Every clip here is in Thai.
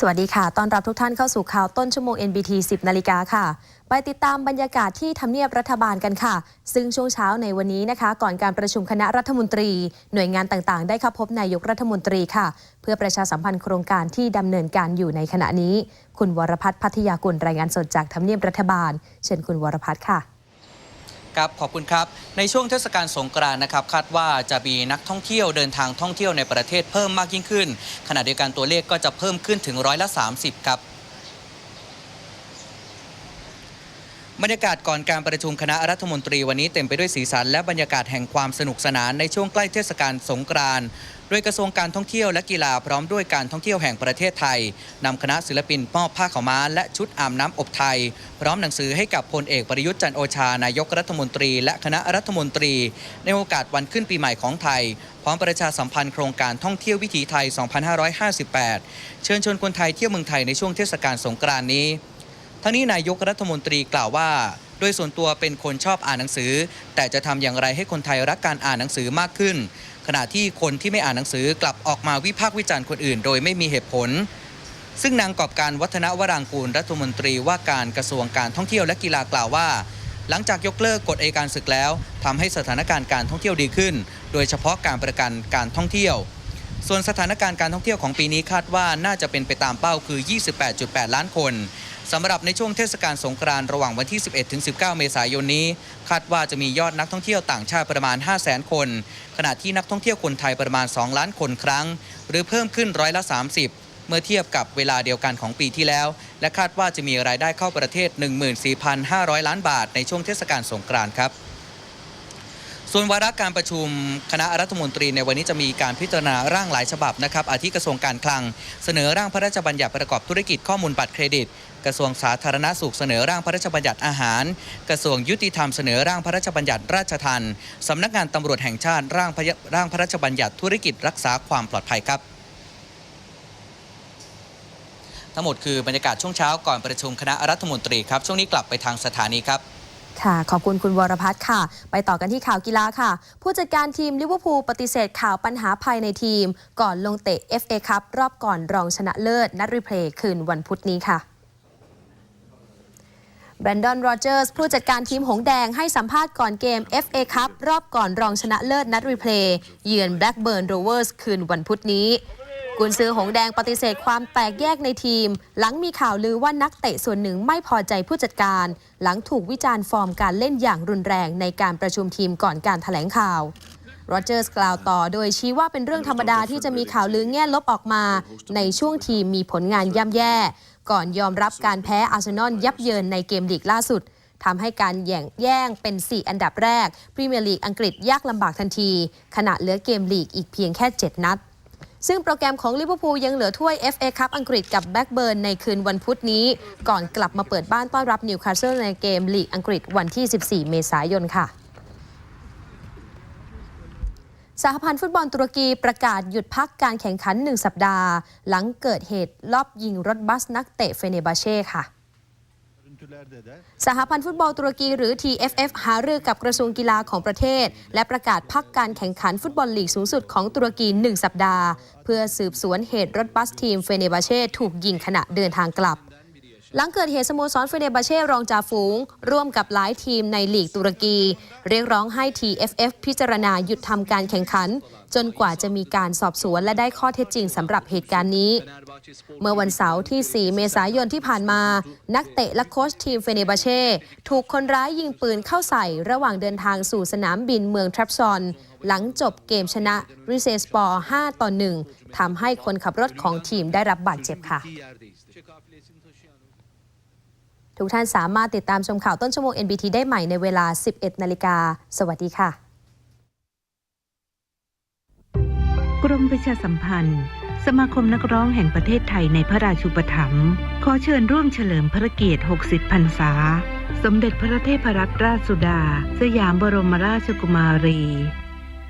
สวัสดีค่ะ ต้อนรับทุกท่านเข้าสู่ข่าวต้นชั่วโมง NBT 10 นาฬิกาค่ะ ไปติดตามบรรยากาศที่ทำเนียบรัฐบาลกันค่ะ ซึ่งช่วงเช้าในวันนี้นะคะ ก่อนการประชุมคณะรัฐมนตรี หน่วยงานต่างๆ ได้เข้าพบนายกรัฐมนตรีค่ะ เพื่อประชาสัมพันธ์โครงการที่ดำเนินการอยู่ในขณะนี้ คุณวรพัฒน์พัทยากุลรายงานสดจากทำเนียบรัฐบาล เชิญคุณวรพัฒน์ค่ะ ครับขอบคุณครับ ในช่วงเทศกาลสงกรานต์นะครับคาดว่าจะมีนักท่องเที่ยวเดินทางท่องเที่ยวในประเทศเพิ่มมากยิ่งขึ้น ขณะเดียวกันตัวเลขก็จะเพิ่มขึ้นถึงร้อยละ 30 ครับ บรรยากาศก่อนการประชุมคณะรัฐมนตรีวันนี้เต็มไปด้วยสีสันและบรรยากาศแห่งความสนุกสนานในช่วงใกล้เทศกาลสงกรานต์โดยกระทรวงการท่องเที่ยวและกีฬาพร้อมด้วยการท่องเที่ยวแห่งประเทศไทยนำคณะศิลปินมอบผ้าขาวม้าและชุดอาบน้ำอบไทย พร้อมหนังสือให้กับพลเอกประยุทธ์จันโอชานายกรัฐมนตรี และคณะรัฐมนตรี ในโอกาสวันขึ้นปีใหม่ของไทย พร้อมประชาสัมพันธ์โครงการท่องเที่ยววิถีไทย 2558 เชิญชวนคนไทยเที่ยวเมืองไทยในช่วงเทศกาลสงกรานต์นี้ ทั้งนี้นายกรัฐมนตรีกล่าวว่า โดยส่วนตัวเป็นคนชอบอ่านหนังสือ แต่จะทำอย่างไรให้คนไทยรักการอ่านหนังสือมากขึ้น ขณะที่คนที่ไม่อ่านหนังสือกลับออกมาวิพากษ์วิจารณ์คนอื่น โดยไม่มีเหตุผล ซึ่งนางกอบการวัฒนวรางกูลรัฐมนตรีว่าการกระทรวงการท่องเที่ยวและกีฬากล่าวว่าหลังจากยกเลิกกฎเอัการศึกแล้วทำให้สถานการณ์การท่องเที่ยวดีขึ้น โดยเฉพาะการประกันการท่องเที่ยว ส่วนสถานการณ์การท่องเที่ยวของปีนี้คาดว่าน่าจะเป็นไปตามเป้าคือ 28.8 ล้านคนสำหรับในช่วงเทศกาลสงกรานต์ระหว่างวันที่ 11 ถึง 19 เมษายนนี้ คาดว่าจะมียอดนักท่องเที่ยวต่างชาติประมาณ 500,000 คน ขณะที่นักท่องเที่ยวคนไทยประมาณ 2 ล้านคนครั้ง หรือเพิ่มขึ้นร้อยละ 30 เมื่อเทียบกับเวลาเดียวกันของปีที่แล้ว และคาดว่าจะมีรายได้เข้าประเทศ 14,500 ล้านบาทในช่วงเทศกาลสงกรานต์ครับ ส่วนวาระการประชุมคณะรัฐมนตรีในวันนี้จะมีการพิจารณาร่างหลายฉบับนะครับ อาทิกระทรวงการคลัง เสนอร่างพระราชบัญญัติประกอบธุรกิจข้อมูลบัตรเครดิต กระทรวงสาธารณสุขเสนอร่างพระราชบัญญัติอาหาร กระทรวงยุติธรรมเสนอร่างพระราชบัญญัติราชทัณฑ์สำนักงานตำรวจแห่งชาติร่างร่างพระราชบัญญัติธุรกิจรักษาความปลอดภัยครับทั้งหมดคือบรรยากาศช่วงเช้าก่อนประชุมคณะรัฐมนตรีครับ ช่วงนี้กลับไปทางสถานีครับ ค่ะ ขอบคุณคุณวรพัฒน์ค่ะ ไปต่อกันที่ข่าวกีฬาค่ะ ผู้จัดการทีมลิเวอร์พูลปฏิเสธข่าวปัญหาภายในทีม ก่อนลงเตะ FA คัพรอบก่อนรองชนะเลิศ นัดรีเพลย์คืนวันพุธนี้ค่ะแบรนดอน โรเจอร์ส ผู้จัดการทีมหงแดงให้สัมภาษณ์ก่อนเกม FA คัพรอบก่อนรองชนะเลิศนัดรีเพลย์เยือนแบล็กเบิร์นโรเวอร์สคืนวันพุธนี้ กุนซือหงแดงปฏิเสธความแตกแยกในทีม หลังมีข่าวลือว่านักเตะส่วนหนึ่งไม่พอใจผู้จัดการ หลังถูกวิจารณ์ฟอร์มการเล่นอย่างรุนแรงในการประชุมทีมก่อนการถแถลงข่าวโรเจอร์สกล่าวต่อโดยชี้ว่าเป็นเรื่องธรรมดาที่จะมีข่าวลือแง่ลบออกมา ในช่วงทีมมีผลงานย่ำแย่ ก่อนยอมรับการแพ้อาร์เซนอลยับเยินในเกมลีกล่าสุดทำให้การแย่งแย่งเป็น 4 อันดับแรกพรีเมียร์ลีกอังกฤษยากลำบากทันที ขณะเหลือเกมลีกอีกเพียงแค่ 7 นัด ซึ่งโปรแกรมของลิเวอร์พูลยังเหลือถ้วย FA คัพอังกฤษกับแบ็กเบิร์นในคืนวันพุธนี้ ก่อนกลับมาเปิดบ้านต้อนรับนิวคาสเซิลในเกมลีกอังกฤษวันที่ 14 เมษายนค่ะสหพันธ์ฟุตบอลตุรกีประกาศหยุดพักการแข่งขัน 1 สัปดาห์ หลังเกิดเหตุลอบยิงรถบัสนักเตะเฟเนบาเช่ค่ะ สหพันธ์ฟุตบอลตุรกีหรือ TFF หารือกับกระทรวงกีฬาของประเทศ และประกาศพักการแข่งขันฟุตบอลลีกสูงสุดของตุรกี 1 สัปดาห์ เพื่อสืบสวนเหตุรถบัสทีมเฟเนบาเช่ถูกยิงขณะเดินทางกลับ หลังเกิดเหตุสโมสรเฟเนบาเช่รองจ่าฝูง ร่วมกับหลายทีมในลีกตุรกี เรียกร้องให้ TFF พิจารณาหยุดทำการแข่งขัน จนกว่าจะมีการสอบสวนและได้ข้อเท็จจริงสำหรับเหตุการณ์นี้ เมื่อวันเสาร์ที่ 4 เมษายนที่ผ่านมา นักเตะและโค้ชทีมเฟเนบาเช่ถูกคนร้ายยิงปืนเข้าใส่ระหว่างเดินทางสู่สนามบินเมืองทรัปซอนหลังจบเกมชนะริเซสปอร์ 5 ต่อ 1ทำให้คนขับรถของทีมได้รับบาดเจ็บค่ะ ทุกท่านสามารถติดตามชมข่าวต้นชั่วโมง NBT ได้ใหม่ในเวลา 11 นาฬิกา สวัสดีค่ะ กรมประชาสัมพันธ์ สมาคมนักร้องแห่งประเทศไทยในพระราชูปถัมภ์ขอเชิญร่วมเฉลิมพระเกียรติ 60 พรรษา สมเด็จพระเทพรัตนราชสุดา สยามบรมราชกุมารี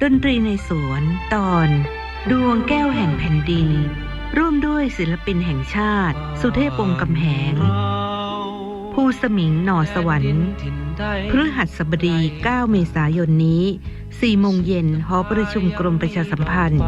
ดนตรีในสวน ตอน ดวงแก้วแห่งแผ่นดิน ร่วมด้วยศิลปินแห่งชาติ สุเทพวงศ์กำแหง ภูสมิงหน่อสวรรค์พฤหัสบดี 9 เมษายนนี้ 4 โมงเย็นหอประชุมกรมประชาสัมพันธ์